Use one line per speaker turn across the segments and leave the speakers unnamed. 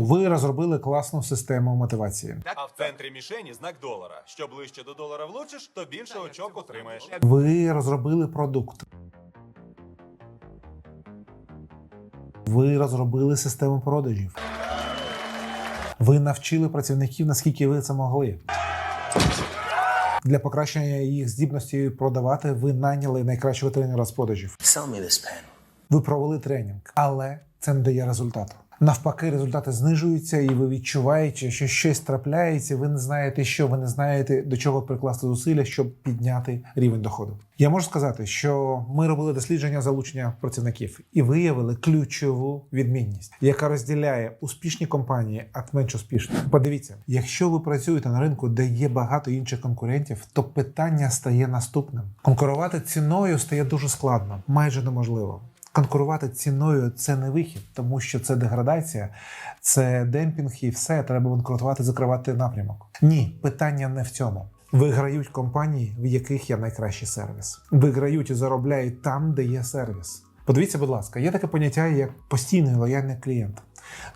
Ви розробили класну систему мотивації.
А в центрі мішені знак долара. Що ближче до долара влучиш, то більше очок отримаєш.
Ви розробили продукт. Ви розробили систему продажів. Ви навчили працівників, наскільки ви це могли. Для покращення їх здібності продавати ви найняли найкращого тренера з продажів.
Sell me this pen.
Ви провели тренінг, але це не дає результату. Навпаки, результати знижуються, і ви відчуваєте, що щось трапляється. Ви не знаєте, що ви не знаєте до чого прикласти зусилля, щоб підняти рівень доходу. Я можу сказати, що ми робили дослідження залучення працівників і виявили ключову відмінність, яка розділяє успішні компанії від менш успішних. Подивіться, якщо ви працюєте на ринку, де є багато інших конкурентів, то питання стає наступним: конкурувати ціною стає дуже складно, майже неможливо. Конкурувати ціною це не вихід, тому що це деградація, це демпінг і все. Треба банкрутувати, закривати напрямок. Ні, питання не в цьому. Виграють компанії, в яких є найкращий сервіс. Виграють і заробляють там, де є сервіс. Подивіться, будь ласка, є таке поняття як постійний лояльний клієнт.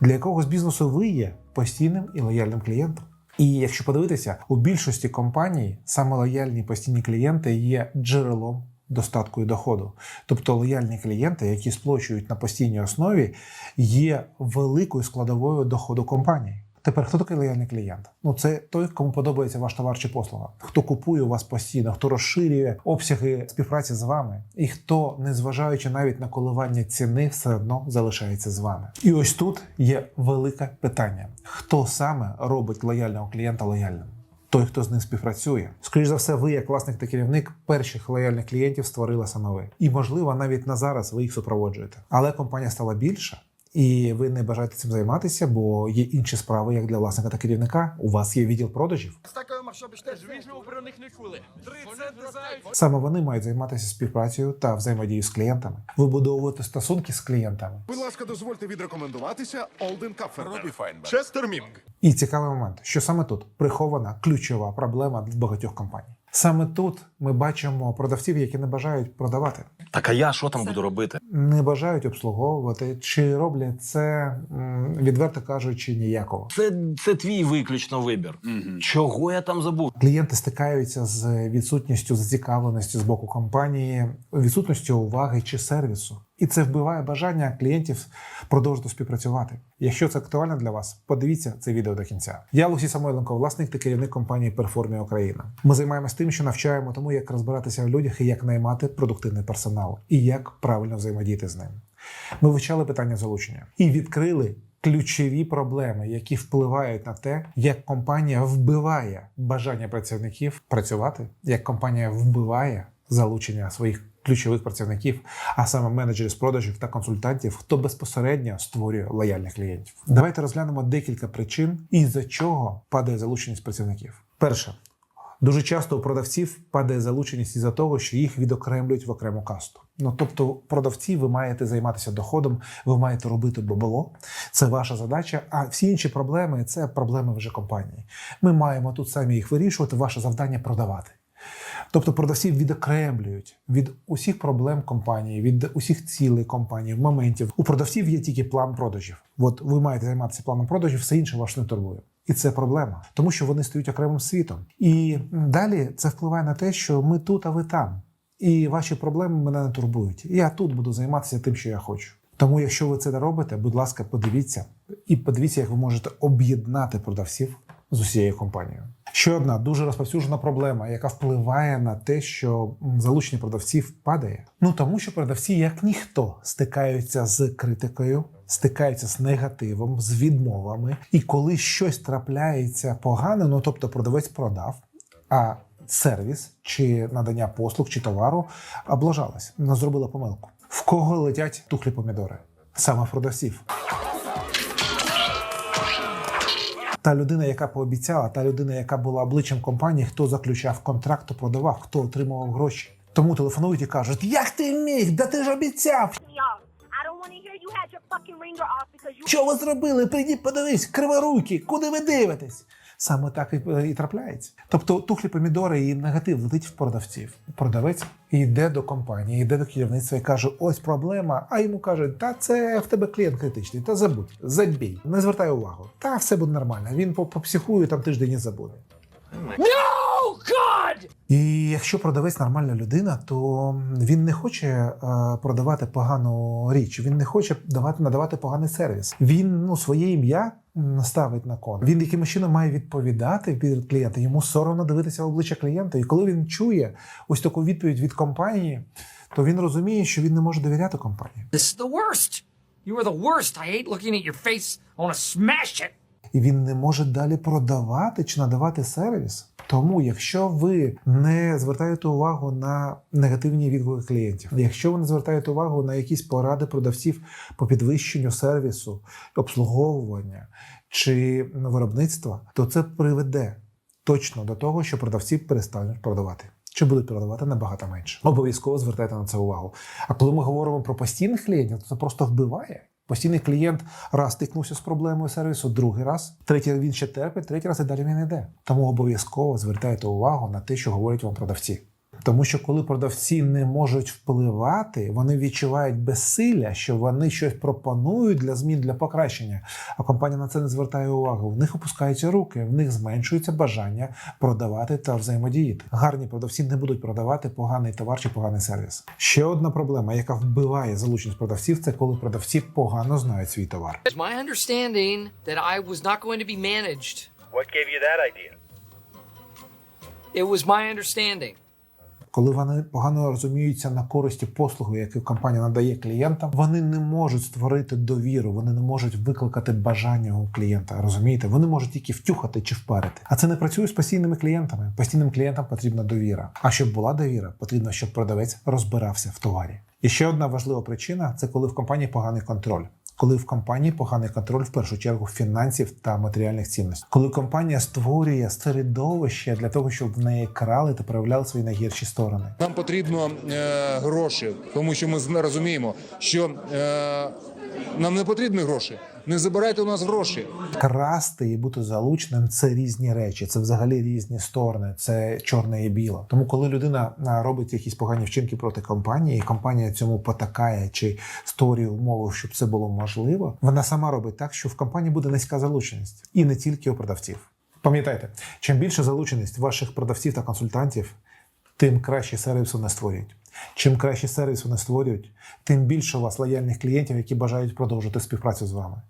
Для якогось бізнесу ви є постійним і лояльним клієнтом. І якщо подивитися, у більшості компаній саме лояльні постійні клієнти є джерелом достатку і доходу. Тобто лояльні клієнти, які сплачують на постійній основі, є великою складовою доходу компанії. Тепер хто такий лояльний клієнт? Ну це той, кому подобається ваш товар чи послуга, хто купує у вас постійно, хто розширює обсяги співпраці з вами, і хто, незважаючи навіть на коливання ціни, все одно залишається з вами. І ось тут є велике питання: хто саме робить лояльного клієнта лояльним? Той, хто з ним співпрацює. Скоріше за все, ви, як власник та керівник, перших лояльних клієнтів створили саме ви. І, можливо, навіть на зараз ви їх супроводжуєте. Але компанія стала більша. І ви не бажаєте цим займатися, бо є інші справи, як для власника та керівника. У вас є відділ продажів. Саме вони мають займатися співпрацею та взаємодією з клієнтами, вибудовувати стосунки з клієнтами.
Будь ласка, дозвольте відрекомендуватися Олден Кафер.
Честер Мінг.
І цікавий момент, що саме тут прихована ключова проблема для багатьох компаній. Саме тут ми бачимо продавців, які не бажають продавати,
Так а я що там буду робити?
не бажають обслуговувати, чи роблять це відверто кажучи ніяково.
Це, це твій виключно вибір. Чого я там забув?
Клієнти стикаються з відсутністю зацікавленості з боку компанії, відсутністю уваги чи сервісу. І це вбиває бажання клієнтів продовжити співпрацювати. Якщо це актуально для вас, подивіться це відео до кінця. Я Олексій Самойленко, власник та керівник компанії Перформія Україна. Ми займаємося тим, що навчаємо тому, як розбиратися в людях і як наймати продуктивний персонал, і як правильно взаємодіяти з ним. Ми вивчали питання залучення і відкрили ключові проблеми, які впливають на те, як компанія вбиває бажання працівників працювати, як компанія вбиває залучення своїх ключових працівників, а саме менеджерів з продажів та консультантів, хто безпосередньо створює лояльних клієнтів. Давайте розглянемо декілька причин, із-за чого падає залученість працівників. Перше. Дуже часто у продавців падає залученість із-за того, що їх відокремлюють в окрему касту. Ну тобто, продавці, ви маєте займатися доходом, ви маєте робити бабло. Це ваша задача. А всі інші проблеми це проблеми вже компанії. Ми маємо тут самі їх вирішувати. Ваше завдання продавати. Тобто продавців відокремлюють від усіх проблем компанії, від усіх цілей компанії, моментів. У продавців є тільки план продажів. От ви маєте займатися планом продажів, все інше вас не турбує. І це проблема, тому що вони стають окремим світом. І далі це впливає на те, що ми тут, а ви там. І ваші проблеми мене не турбують. Я тут буду займатися тим, що я хочу. Тому, якщо ви це не робите, будь ласка, подивіться і подивіться, як ви можете об'єднати продавців з усією компанією. Ще одна дуже розповсюджена проблема, яка впливає на те, що залучення продавців падає. Ну тому що продавці, як ніхто, стикаються з критикою, стикаються з негативом, з відмовами. І коли щось трапляється погано, ну тобто продавець продав, а сервіс чи надання послуг чи товару облажалась, не зробила помилку. В кого летять тухлі помідори? Саме продавців. Та людина, яка пообіцяла, та людина, яка була обличчям компанії, хто заключав контракт, хто продавав, хто отримував гроші. Тому телефонують і кажуть: Як ти міг? Да ти ж обіцяв! Що ви зробили? Прийдіть, подивись, криворукі, куди ви дивитесь? Саме так і, е, і трапляється. Тобто тухлі помідори і негатив летить в продавців. Продавець йде до компанії, йде до керівництва і каже: ось проблема. А йому кажуть, та це в тебе клієнт критичний, та забудь, забій, не звертай увагу. Та все буде нормально. Він по- попсихує там тиждень і забуде. І якщо продавець нормальна людина, то він не хоче е, продавати погану річ, він не хоче давати надавати поганий сервіс. Він ну своє ім'я ставить на кон. Він якимось чином має відповідати від клієнта. Йому соромно дивитися в обличчя клієнта. І коли він чує ось таку відповідь від компанії, то він розуміє, що він не може довіряти компанії.
This is the worst. You are the worst. I hate looking at your face. I want to smash it.
І він не може далі продавати чи надавати сервіс. Тому, якщо ви не звертаєте увагу на негативні відгуки клієнтів, якщо ви не звертаєте увагу на якісь поради продавців по підвищенню сервісу, обслуговування чи виробництва, то це приведе точно до того, що продавці перестануть продавати. Чи будуть продавати набагато менше. Обов'язково звертайте на це увагу. А коли ми говоримо про постійних клієнтів, то це просто вбиває. Постійний клієнт раз стикнувся з проблемою сервісу, другий раз, третій він ще терпить, третій раз і далі він йде. Тому обов'язково звертайте увагу на те, що говорять вам продавці. Тому що коли продавці не можуть впливати, вони відчувають безсилля, що вони щось пропонують для змін для покращення. А компанія на це не звертає увагу. В них опускаються руки, в них зменшується бажання продавати та взаємодіяти. Гарні продавці не будуть продавати поганий товар чи поганий сервіс. Ще одна проблема, яка вбиває залученість продавців, це коли продавці погано знають свій товар.
My understanding that I was not going to be managed.
What gave you that idea?
It was my understanding.
Коли вони погано розуміються на користі послуги, яку компанія надає клієнтам, вони не можуть створити довіру, вони не можуть викликати бажання у клієнта. Розумієте, вони можуть тільки втюхати чи впарити. А це не працює з постійними клієнтами. Постійним клієнтам потрібна довіра. А щоб була довіра, потрібно, щоб продавець розбирався в товарі. І ще одна важлива причина це коли в компанії поганий контроль. Коли в компанії поганий контроль в першу чергу фінансів та матеріальних цінностей, коли компанія створює середовище для того, щоб в неї крали та проявляли свої найгірші сторони,
Нам потрібно е, гроші, тому що ми розуміємо, що е, нам не потрібні гроші. Не забирайте у нас гроші.
красти і бути залученим це різні речі, це взагалі різні сторони, це чорне і біле. Тому, коли людина робить якісь погані вчинки проти компанії, і компанія цьому потакає чи створює умови, щоб це було можливо, вона сама робить так, що в компанії буде низька залученість, і не тільки у продавців. Пам'ятайте, чим більше залученість ваших продавців та консультантів, тим краще сервіс вони створюють. Чим краще сервіс вони створюють, тим більше у вас лояльних клієнтів, які бажають продовжити співпрацю з вами.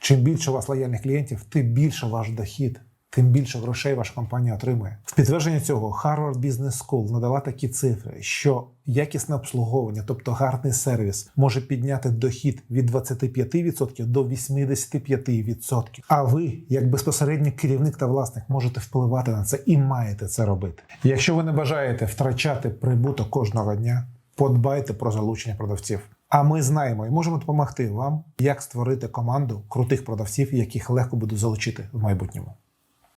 Чим більше у вас лояльних клієнтів, тим більше ваш дохід, тим більше грошей ваша компанія отримує. В підтвердження цього Harvard Business School надала такі цифри, що якісне обслуговування, тобто гарний сервіс, може підняти дохід від 25% до 85%. А ви, як безпосередній керівник та власник, можете впливати на це і маєте це робити. Якщо ви не бажаєте втрачати прибуток кожного дня, подбайте про залучення продавців. А ми знаємо і можемо допомогти вам, як створити команду крутих продавців, яких легко буде залучити в майбутньому.